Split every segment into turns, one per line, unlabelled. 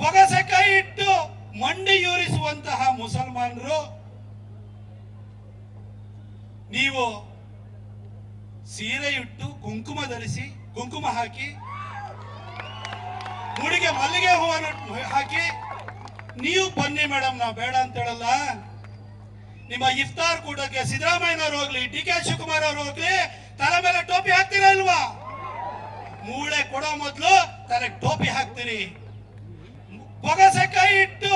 ಬೊಗಸೆ ಕೈ ಇಟ್ಟು ಮಂಡಿಯೂರಿಸುವಂತಹ ಮುಸಲ್ಮಾನರು, ನೀವು ಸೀರೆ ಇಟ್ಟು ಕುಂಕುಮ ಧರಿಸಿ, ಕುಂಕುಮ ಹಾಕಿ ಮುಡಿಗೆ ಮಲ್ಲಿಗೆ ಹೂವನ್ನು ಹಾಕಿ, ನೀವು ಬನ್ನಿ ಮೇಡಮ್ ನಾವು ಬೇಡ ಅಂತ ಹೇಳಲ್ಲ. ನಿಮ್ಮ ಇಫ್ತಾರ್ ಕೂಟಕ್ಕೆ ಸಿದ್ದರಾಮಯ್ಯನವ್ರು ಹೋಗ್ಲಿ ಡಿ ಕೆ ಶಿವಕುಮಾರ್ ಅವರು ಹೋಗ್ಲಿ, ತಲೆ ಮೇಲೆ ಟೋಪಿ ಹಾಕ್ತೀರಲ್ವಾ? ಮೂಳೆ ಕೊಡೋ ಮೊದಲು ತಲೆ ಟೋಪಿ ಹಾಕ್ತೀರಿ. ಬೊಗಸೆ ಕೈ ಇಟ್ಟು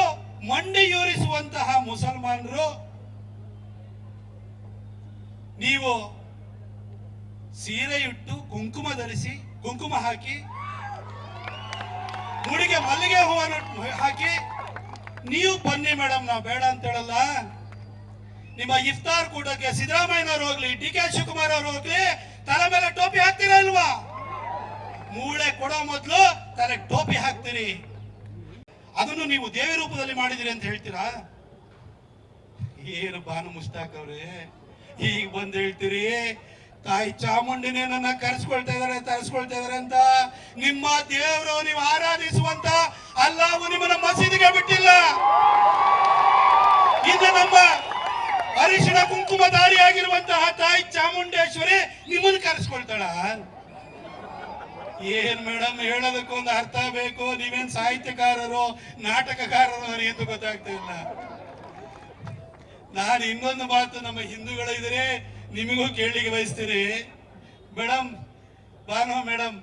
ಮಂಡಿಯೂರಿಸುವಂತಹ ಮುಸಲ್ಮಾನರು, ನೀವು ಸೀರೆ ಇಟ್ಟು ಕುಂಕುಮ ಧರಿಸಿ, ಕುಂಕುಮ ಹಾಕಿ, ಮುಡಿಗೆ ಮಲ್ಲಿಗೆ ಹೂವನ್ನು ಹಾಕಿ, ನೀವು ಬನ್ನಿ ಮೇಡಮ್, ನಾವು ಬೇಡ ಅಂತ ಹೇಳಲ್ಲ. ನಿಮ್ಮ ಇಫ್ತಾರ್ ಕೂಟಕ್ಕೆ ಸಿದ್ದರಾಮಯ್ಯನವ್ರು ಹೋಗ್ಲಿ ಡಿ ಕೆ ಶಿವಕುಮಾರ್ ಅವರು ಹೋಗ್ಲಿ, ತಲೆ ಮೇಲೆ ಟೋಪಿ ಹಾಕ್ತೀರಲ್ವಾ? ಮೂಳೆ ಕೊಡೋ ಮೊದಲು ತಲೆಗೆ ಟೋಪಿ ಹಾಕ್ತೀರಿ ಅದನ್ನು ನೀವು ದೇವಿ ರೂಪದಲ್ಲಿ ಮಾಡಿದಿರಿ ಅಂತ ಹೇಳ್ತೀರಾ? ಏನು ಬಾನು ಮುಸ್ತಾಕ್ ಅವ್ರೆ? ಈಗ ಬಂದು ಹೇಳ್ತೀರಿ? ತಾಯಿ ಚಾಮುಂಡಿನೇ ನನ್ನ ಕರೆಸ್ಕೊಳ್ತಾ ಇದಾರೆ, ತರಿಸ್ಕೊಳ್ತಾ ಇದಾರೆ ಅಂತ. ನಿಮ್ಮ ದೇವರು ನೀವು ಆರಾಧಿಸುವಂತ ಅಲ್ಲಾವು ನಿಮ್ಮನ್ನ ಮಸೀದಿಗೆ ಬಿಟ್ಟಿಲ್ಲ. ಇದು ನಮ್ಮ ಅರಿಶಿಣ ಕುಂಕುಮಧಾರಿಯಾಗಿರುವಂತಹ ತಾಯಿ ಚಾಮುಂಡೇಶ್ವರಿ ನಿಮ್ಮನ್ನು ಕರೆಸ್ಕೊಳ್ತಾಳ? ಏನ್ ಮೇಡಮ್ ಹೇಳೋದಕ್ಕೊಂದು ಅರ್ಥ ಬೇಕು? ನೀವೇನ್ ಸಾಹಿತ್ಯಕಾರರು, ನಾಟಕಕಾರರು ಅಂತ ಗೊತ್ತಾಗ್ತಿಲ್ಲ ನಾನು ಇನ್ನೊಂದು ಮಾತು ನಮ್ಮ ಹಿಂದೂಗಳಿದ್ರೆ ನಿಮಗೂ ಕೇಳಲಿಕ್ಕೆ ಬಯಸ್ತೀನಿ. ಮೇಡಮ್ ಬಾನು ಮೇಡಮ್,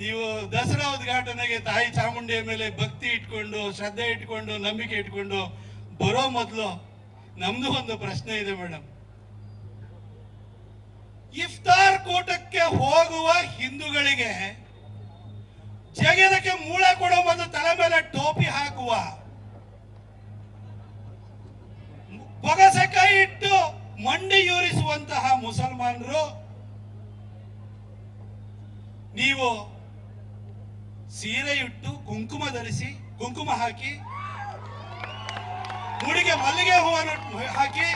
ನೀವು ದಸರಾ ಉದ್ಘಾಟನೆಗೆ ತಾಯಿ ಚಾಮುಂಡಿಯ ಮೇಲೆ ಭಕ್ತಿ ಇಟ್ಕೊಂಡು, ಶ್ರದ್ಧೆ ಇಟ್ಕೊಂಡು, ನಂಬಿಕೆ ಇಟ್ಕೊಂಡು ಬರೋ ಮೊದಲು ನಮ್ದು ಒಂದು ಪ್ರಶ್ನೆ ಇದೆ ಮೇಡಮ್. ಇಫ್ತಾರ್ ಕೂಟಕ್ಕೆ ಹೋಗುವ ಹಿಂದೂಗಳಿಗೆ ಜಗದಕ್ಕೆ ಮೂಳೆ ಕೊಡೋ ಒಂದು ತಲೆ ಮೇಲೆ ಟೋಪಿ ಹಾಕುವ ಬೊಗಸೆ ಕೈ ಇಟ್ಟು ಮಂಡಿಯೂರಿಸುವಂತಹ ಮುಸಲ್ಮಾನರು, ನೀವು ಸೀರೆ ಇಟ್ಟು ಕುಂಕುಮ ಧರಿಸಿ, ಕುಂಕುಮ ಹಾಕಿ, ಮುಡಿಗೆ ಮಲ್ಲಿಗೆ ಹೂವನ್ನು ಹಾಕಿ,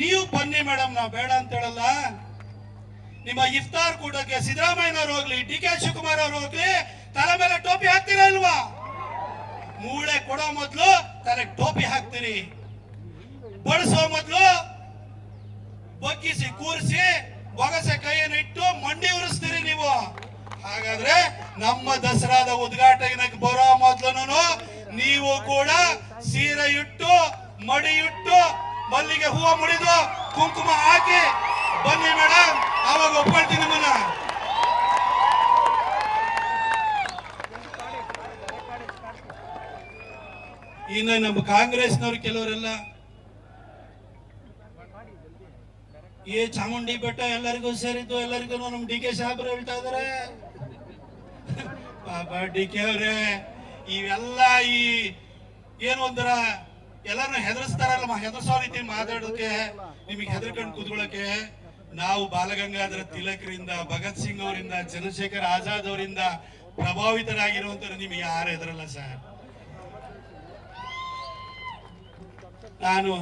ನೀವು ಬನ್ನಿ ಮೇಡಮ್ ನಾವು ಬೇಡ ಅಂತ ಹೇಳಲ್ಲ. ನಿಮ್ಮ ಇಫ್ತಾರ್ ಕೂಟಕ್ಕೆ ಸಿದ್ದರಾಮಯ್ಯನವ್ರು ಹೋಗ್ಲಿ ಡಿ ಕೆ ಶಿವಕುಮಾರ್ ಅವರು ಹೋಗ್ಲಿ, ತಲೆ ಮೇಲೆ ಟೋಪಿ ಹಾಕ್ತಿರಲ್ವಾ? ಮೂಳೆ ಕೊಡೋ ಮೊದಲು ತಲೆ ಟೋಪಿ ಹಾಕ್ತೀರಿ. ಬಳಸೋ ಮೊದಲು ಬಗ್ಗಿಸಿ, ಕೂರಿಸಿ ಬೊಗಸೆ ಕೈಯನ್ನು ಇಟ್ಟು ಮಂಡಿ ಉರಿಸ್ತೀರಿ ನೀವು. ಹಾಗಾದ್ರೆ ನಮ್ಮ ದಸರಾದ ಉದ್ಘಾಟನೆಗೆ ಬರೋ ಮೊದ್ಲು ನೀವು ಕೂಡ ಸೀರೆ ಇಟ್ಟು, ಮಡಿ ಇಟ್ಟು, ಮಲ್ಲಿಗೆ ಹೂವು ಮುಡಿದು, ಕುಂಕುಮ ಹಾಕಿ, ಬನ್ನಿ ಮೇಡಮ್ ಅವಾಗ ಒಪ್ಕೊಳ್ತೀನಿ ನಿಮ್ಮನ್ನ ಇನ್ನು ನಮ್ಮ ಕಾಂಗ್ರೆಸ್ನವ್ರು ಕೆಲವರೆಲ್ಲ ಏ ಚಾಮುಂಡಿ ಬೆಟ್ಟ ಎಲ್ಲರಿಗೂ ಸೇರಿದ್ದು, ಎಲ್ಲರಿಗೂ ನಮ್ ಡಿ ಕೆ ಸಾಹೇಬ್ರು ಹೇಳ್ತಾ ಇದಾರೆ. ಪಾಪ ಡಿ ಕೆ ಅವ್ರೆ, ಇವೆಲ್ಲ ಈ ಏನು ಒಂಥರ ಎಲ್ಲರನ್ನ ಹೆದರ್ಸ್ತಾರಲ್ಲ ಹೆದರ್ಸೋ ರೀತಿ ಮಾತಾಡೋಕೆ ನಿಮಗೆ ಹೆದರ್ಕೊಂಡು ಕೂತ್ಕೊಳ್ಳೋಕೆ ನಾವು ಬಾಲಗಂಗಾಧರ ತಿಲಕರಿಂದ, ಭಗತ್ ಸಿಂಗ್ ಅವರಿಂದ, ಚಂದ್ರಶೇಖರ್ ಆಜಾದ್ ಅವರಿಂದ ಪ್ರಭಾವಿತರಾಗಿರುವಂತರು ನಿಮಗೆ ಯಾರು ಹೆದರಲ್ಲ ಸರ್? ನಾನು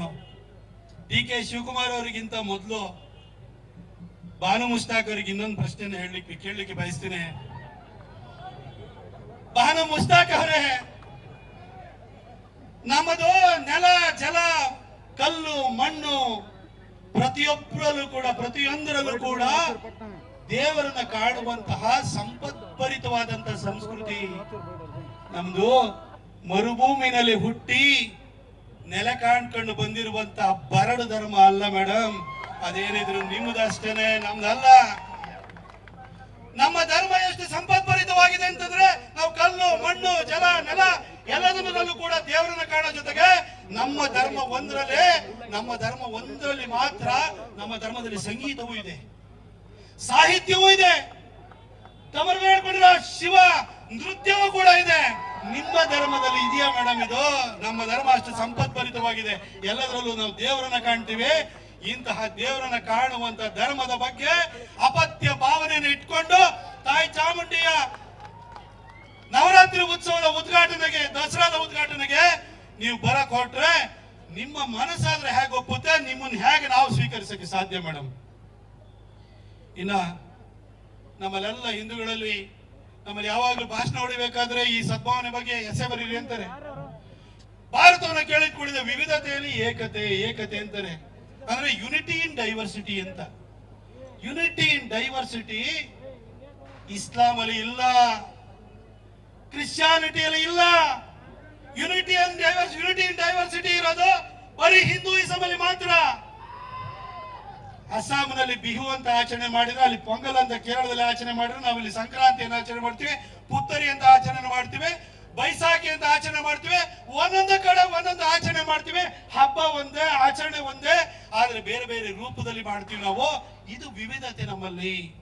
ಡಿ ಕೆ ಶಿವಕುಮಾರ್ ಅವರಿಗಿಂತ ಮೊದಲು ಬಾನು ಮುಸ್ತಾಕ್ ಅವರಿಗೆ ಇನ್ನೊಂದು ಪ್ರಶ್ನೆ ಹೇಳಲಿಕ್ಕೆ, ಕೇಳಲಿಕ್ಕೆ ಬಯಸ್ತೇನೆ. ಬಾನು ಮುಸ್ತಾಕ್ ಅವರೇ, ನಮ್ಮದು ನೆಲ, ಜಲ, ಕಲ್ಲು, ಮಣ್ಣು ಪ್ರತಿಯೊಬ್ಬರಲ್ಲೂ ಕೂಡ, ಪ್ರತಿಯೊಂದರಲ್ಲೂ ಕೂಡ ದೇವರನ್ನ ಕಾಣುವಂತಹ ಸಂಪತ್ಭರಿತವಾದಂತಹ ಸಂಸ್ಕೃತಿ. ನಮ್ದು ಮರುಭೂಮಿನಲ್ಲಿ ಹುಟ್ಟಿ ನೆಲ ಕಾಣ್ಕೊಂಡು ಬಂದಿರುವಂತಹ ಬರಡು ಧರ್ಮ ಅಲ್ಲ ಮೇಡಮ್ ಅದೇನಿದ್ರು ನಿಮ್ಮದಷ್ಟೇನೆ, ನಮ್ದಲ್ಲ. ನಮ್ಮ ಧರ್ಮ ಎಷ್ಟು ಸಂಪತ್ಭರಿತವಾಗಿದೆ ಅಂತಂದ್ರೆ ನಾವು ಕಲ್ಲು, ಮಣ್ಣು, ಜಲ, ನೆಲ ಎಲ್ಲದರಲ್ಲೂ ಕೂಡ ದೇವರನ್ನ ಕಾಣೋ ಜೊತೆಗೆ ನಮ್ಮ ಧರ್ಮ ಒಂದರಲ್ಲೇ, ನಮ್ಮ ಧರ್ಮ ಒಂದರಲ್ಲಿ ಮಾತ್ರ ನಮ್ಮ ಧರ್ಮದಲ್ಲಿ ಸಂಗೀತವೂ ಇದೆ. ಸಾಹಿತ್ಯವೂ ಇದೆ. ತಮರು ಹೇಳ್ಕೊಂಡಿರೋ ಶಿವ ನೃತ್ಯವೂ ಕೂಡ ಇದೆ. ನಿಮ್ಮ ಧರ್ಮದಲ್ಲಿ ಇದೆಯಾ ಮೇಡಮ್ ಇದು? ನಮ್ಮ ಧರ್ಮ ಅಷ್ಟು ಸಂಪತ್ಭರಿತವಾಗಿದೆ. ಎಲ್ಲದರಲ್ಲೂ ನಾವು ದೇವರನ್ನ ಕಾಣ್ತೀವಿ. ಇಂತಹ ದೇವರನ್ನ ಕಾಣುವಂತ ಧರ್ಮದ ಬಗ್ಗೆ ಅಪತ್ಯ ಭಾವನೆಯನ್ನು ಇಟ್ಕೊಂಡು ತಾಯಿ ಚಾಮುಂಡಿಯ ನವರಾತ್ರಿ ಉತ್ಸವದ ಉದ್ಘಾಟನೆಗೆ, ದಸರಾದ ಉದ್ಘಾಟನೆಗೆ ನೀವು ಬರಕ್ ಕೊಟ್ರೆ ನಿಮ್ಮ ಮನಸ್ಸಾದ್ರೆ ಹೇಗೆ ಒಪ್ಪುತ್ತೆ, ನಿಮ್ಮನ್ನ ಹೇಗೆ ನಾವು ಸ್ವೀಕರಿಸಕ್ಕೆ ಸಾಧ್ಯ ಮೇಡಮ್? ಇನ್ನ ನಮ್ಮಲ್ಲೆಲ್ಲ ಹಿಂದೂಗಳಲ್ಲಿ ನಮ್ಮಲ್ಲಿ ಯಾವಾಗಲೂ ಭಾಷಣ ಹೊಡಿಬೇಕಾದ್ರೆ ಈ ಸದ್ಭಾವನೆ ಬಗ್ಗೆ ಎಸೆ ಬರೀರಿ ಅಂತಾರೆ. ಭಾರತವನ್ನು ಕೇಳಿದ ಕೂಡಿದ ವಿವಿಧತೆಯಲ್ಲಿ ಏಕತೆ ಏಕತೆ ಅಂತಾರೆ. ಅಂದ್ರೆ ಯುನಿಟಿ ಇನ್ ಡೈವರ್ಸಿಟಿ ಅಂತ. ಯುನಿಟಿ ಇನ್ ಡೈವರ್ಸಿಟಿ ಇಸ್ಲಾಂ ಅಲ್ಲಿ ಇಲ್ಲ ಕ್ರಿಶ್ಚಿಯಾನಿಟಿಯಲ್ಲಿ ಇಲ್ಲ. Unity and divers unity in diversity ಇರೋದು ಬರೀ ಹಿಂದೂಯಿಸಂ ಅಲ್ಲಿ ಮಾತ್ರ. ಅಸ್ಸಾಂನಲ್ಲಿ ಬಿಹು ಅಂತ ಆಚರಣೆ ಮಾಡಿದ್ರೆ, ಅಲ್ಲಿ ಪೊಂಗಲ್ ಅಂತ ಕೇರಳದಲ್ಲಿ ಆಚರಣೆ ಮಾಡಿದ್ರೆ ನಾವು ಇಲ್ಲಿ ಸಂಕ್ರಾಂತಿಯನ್ನು ಆಚರಣೆ ಮಾಡ್ತೀವಿ, ಪುತ್ತರಿ ಅಂತ ಆಚರಣೆ ಮಾಡ್ತೀವಿ ಬೈಸಾಖಿ ಅಂತ ಆಚರಣೆ ಮಾಡ್ತೀವಿ, ಒಂದೊಂದು ಕಡೆ ಒಂದೊಂದು ಆಚರಣೆ ಮಾಡ್ತೀವಿ, ಹಬ್ಬ ಒಂದೇ, ಆಚರಣೆ ಒಂದೇ, ಆದ್ರೆ ಬೇರೆ ಬೇರೆ ರೂಪದಲ್ಲಿ ಮಾಡ್ತೀವಿ ನಾವು. ಇದು ವಿವಿಧತೆ ನಮ್ಮಲ್ಲಿ.